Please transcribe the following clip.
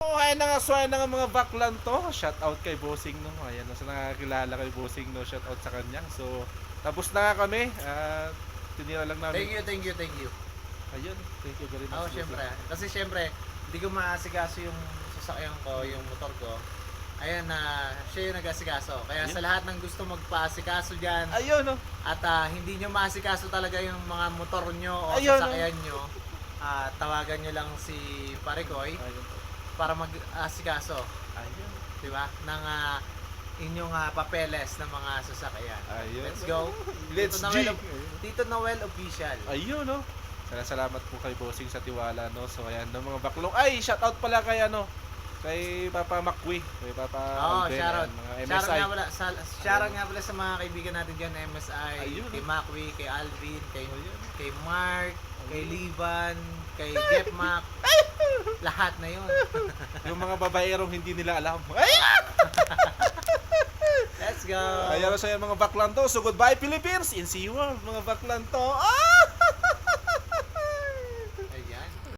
Oh, ayan na nga, so ayan na nga mga baklan to. Shout out kay Bossing no. Ayan no, sa nakakilala kay Bossing no, shout out sa kanya. So, tapos na nga kami. At tinira lang namin. Thank you, thank you, thank you. Ayun, thank you very much. Bossing. syempre. Kasi syempre, hindi ko maasikaso yung sasakyan ko, yung motor ko. Ayan na, siya yung nag-asikaso. Kaya sa Ayun. lahat ng gusto magpa-asikaso dyan, Ayun no. at ah, hindi nyo maasikaso talaga yung mga motor nyo o Ayun, sasakyan nyo, ah, tawagan nyo lang si Parikoy Ayun. Para mag-asikaso, Ayun. di ba? Ng ah, inyong ah, papeles ng mga sasakyan. Ayun. Let's go. Let's Tito G. Noel, Tito Noel Official. Ayun no. Sana salamat po kay Bossing sa tiwala no. So ayan no mga baklong. Ay, shout out pala kay ano kay Papa Macwi, kay Papa Oo, Alden, shoutout. ayan, mga MSI. nga pala, sa, shoutout nga pala sa mga kaibigan natin dyan, MSI, Ayun. kay Macwi, kay Alvin, kay, Ayun. kay Mark, kay Livan, kay Jeff Mac, lahat na yun. Yung mga babaerong hindi nila alam. Ay! Let's go! Ayan sa mga baklan to. So goodbye Philippines. In see you world mga baklan to. Ah!